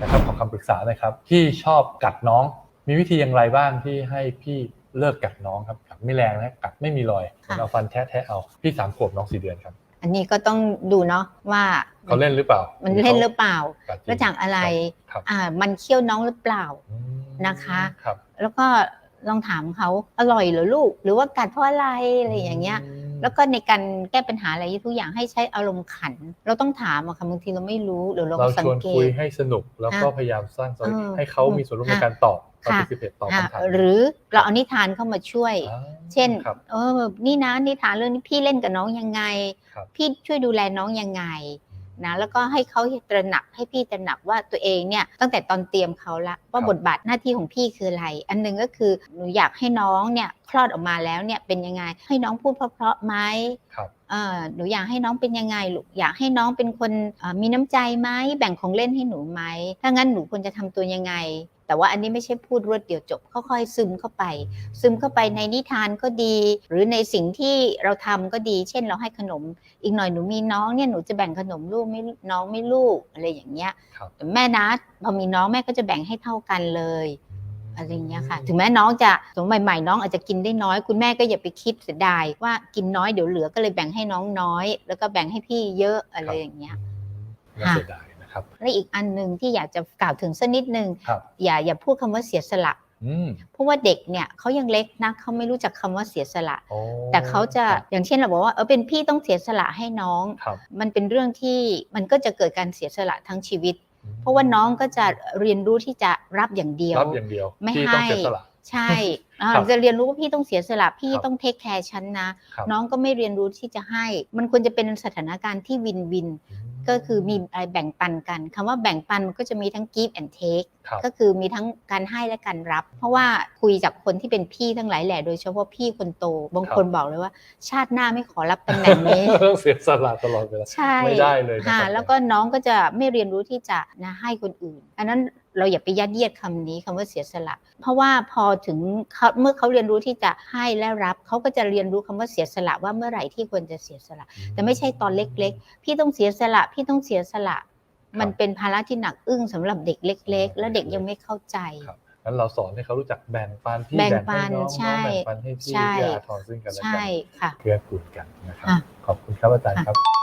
นะครับขอคำปรึกษาหนะครับพี่ชอบกัดน้อง มีวิธีอย่างไรบ้างที่ให้พี่เลิกกัดน้องครับกัดไม่แรงนะกัดไม่มีรอยค่ะเอาฟันแทะแทะเอาพี่สามขวบน้องสี่เดือนครับอันนี้ก็ต้องดูเนาะว่าเขาเล่นหรือเปล่า มันเล่นหรือเปล่ากัดจริงแล้วจากอะไรครับอ่ามันเคี่ยวน้องหรือเปล่าอืมนะคะครับแล้วก็ลองถามเขาอร่อยเหรอลูก หรือว่ากัดเพราะอะไรอะไรอย่างเงี้ยม แล้วก็ในการแก้ปัญหาอะไรทุกอย่างให้ใช้อารมณ์ขัน เราต้องถามอะค่ะบางทีเราไม่รู้หรือเราเราสัชงวนเกคุยตให้สนุกแล้วก็อะพยายามสร้างสรรค์เออให้เขามีส่วนร่วมในอะการตอบค่ะ participate ตอบอะคำถามหรือเราเอานิทานเข้ามาช่วยอ่าเช่นครับเออนี่นะนิทานเรื่องนี้พี่เล่นกับน้องยังไงครับพี่ช่วยดูแลน้องยังไง นะแล้วก็ให้เขาตระหนักให้พี่ตระหนักว่าตัวเองเนี่ยตั้งแต่ตอนเตรียมเขาละว่าครับบทบาทหน้าที่ของพี่คืออะไร อันหนึงก็คือหนูอยากให้น้องเนี่ยคลอดออกมาแล้วเนี่ยเป็นยังไง ให้น้องพูดเพราะๆไหมครับเออหนูอยากให้น้องเป็นยังไงลูกอยากให้น้องเป็นคนเอ่อมีน้ำใจไหมแบ่งของเล่นให้หนูไหมถ้างั้นหนูควรจะทำตัวยังไง แต่ว่าอันนี้ไม่ใช่พูดรวดเดียวจบค่อยๆซึมเข้าไป ซึมเข้าไปในนิทานก็ดี หรือในสิ่งที่เราทำก็ดี เช่นเราให้ขนม อีกหน่อยหนูมีน้องเนี่ยหนูจะแบ่งขนมลูกไม่น้องไม่ลูกอะไรอย่างเงี้ยครับแต่แม่นะพอมีน้องแม่ก็จะแบ่งให้เท่ากันเลยอะไรอย่างเงี้ยค่ะ ถึงแม้น้องจะสมมติใหม่ๆน้องอาจจะกินได้น้อย คุณแม่ก็อย่าไปคิดเสียดายว่ากินน้อยเดี๋ยวเหลือก็เลยแบ่งให้น้องน้อย แล้วก็แบ่งให้พี่เยอะอะไรอย่างเงี้ยน่าเสียดายนะ ครับและอีกอันหนึ่งที่อยากจะกล่าวถึงสักนิดนึงครับ อย่าอย่าพูดคำว่าเสียสละ อืมเพราะว่าเด็กเนี่ยเขายังเล็กนะเขาไม่รู้จักคำว่าเสียสละ โอ้แต่เขาจะครับ อย่างเช่นเราบอกว่าเออเป็นพี่ต้องเสียสละให้น้อง ครับมันเป็นเรื่องที่มันก็จะเกิดการเสียสละทั้งชีวิต เพราะว่าน้องก็จะเรียนรู้ที่จะรับอย่างเดียว รับอย่างเดียวไม่ที่ต้องให้ เสียสละ ใช่อ่าครับจะเรียนรู้ว่าพี่ต้องเสียสละพี่ครับต้องเทคแคร์ฉันนะ ครับ น้องก็ไม่เรียนรู้ที่จะให้ มันควรจะเป็นสถานการณ์ที่วินวิน ก็คือมีอะไรแบ่งปันกันคำว่าแบ่งปันมันก็จะมีทั้ง give and take ครับก็คือมีทั้งการให้และการรับ เพราะว่าคุยจากคนที่เป็นพี่ทั้งหลายแหล่โดยเฉพาะพี่คนโต บางคนบอกเลยว่า ชาติหน้าไม่ขอรับตำแหน่งนี้ต้องเสียสละตลอดเวลาใช่ไม่ได้เลยนะครับค่ะแล้วก็น้องก็จะไม่เรียนรู้ที่จะนะให้คนอื่นอันนั้น เราอย่าไปยัดเยียดคำนี้คำว่าเสียสละ เพราะว่าพอถึงเขาเมื่อเขาเรียนรู้ที่จะให้และรับเขาก็จะเรียนรู้คำว่าเสียสละว่าเมื่อไหร่ที่ควรจะเสียสละ แต่ไม่ใช่ตอนเล็ก ๆ พี่ต้องเสียสละ พี่ต้องเสียสละ มันเป็นภาระที่หนักอึ้งสำหรับเด็กเล็ก ๆ แล้วเด็กยังไม่เข้าใจครับงั้นเราสอนให้เขารู้จักแบ่งปันพี่แบ่งให้ปันน้องใช่น้องแบ่งปันให้พี่ใช่เพื่ออาทรซึ่งกันและกัใช่ค่ะเพื่อกูลกันนะครับค่ะขอบคุณครับอาจารย์ครับ